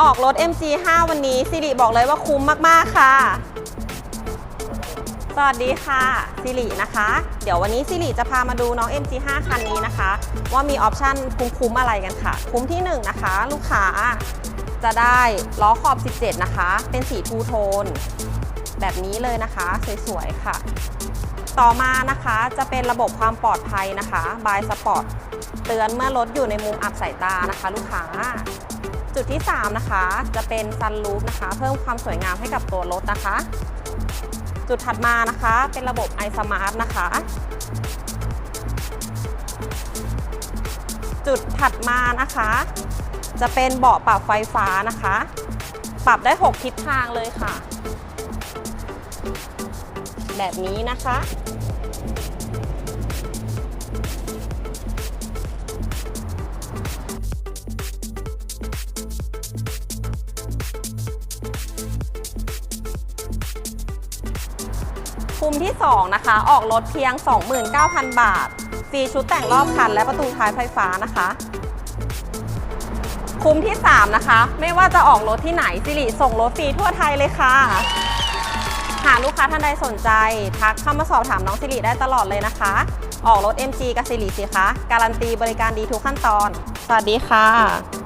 ออกรถ MG5 วันนี้สิริบอกเลยว่าคุ้มมาก ๆ ค่ะ สวัสดีค่ะสิรินะคะ เดี๋ยววันนี้สิริจะพามาดูน้อง MG5 คันนี้นะคะ ว่ามีออปชั่นคุ้มๆอะไรกันค่ะ คุ้มที่ 1 นะคะ ลูกค้าจะได้ล้อขอบ 17 นะคะ เป็นสีทูโทน แบบนี้เลยนะคะ สวย ๆ ค่ะ ต่อมานะคะจะเป็นระบบความปลอดภัยนะคะบายสปอร์ตเตือนเมื่อรถอยู่ในมุมอับสายตานะคะ ลูกค้า จุดที่ 3 นะคะ จะเป็นซันรูฟนะคะ เพิ่มความสวยงามให้กับตัวรถนะคะ จุดถัดมานะคะ เป็นระบบ iSmart นะคะ จุดถัดมานะคะ จะเป็นเบาะปรับไฟฟ้านะคะ ปรับได้ 6 ทิศทางเลยค่ะ แบบนี้นะคะ คุมที่ 2 นะคะ ออกรถเพียง 29,000 บาท ฟรีชุดแต่งรอบคันและประตูท้ายไฟฟ้านะคะ คุมที่ 3 นะคะ ไม่ว่าจะออกรถที่ไหนสิริส่งรถฟรีทั่วไทยเลยค่ะ หากลูกค้าท่านใดสนใจ ทักเข้ามาสอบถามน้องสิริได้ตลอดเลยนะคะ ออกรถ MG กับสิริสิคะ การันตีบริการดีทุกขั้นตอน สวัสดีค่ะ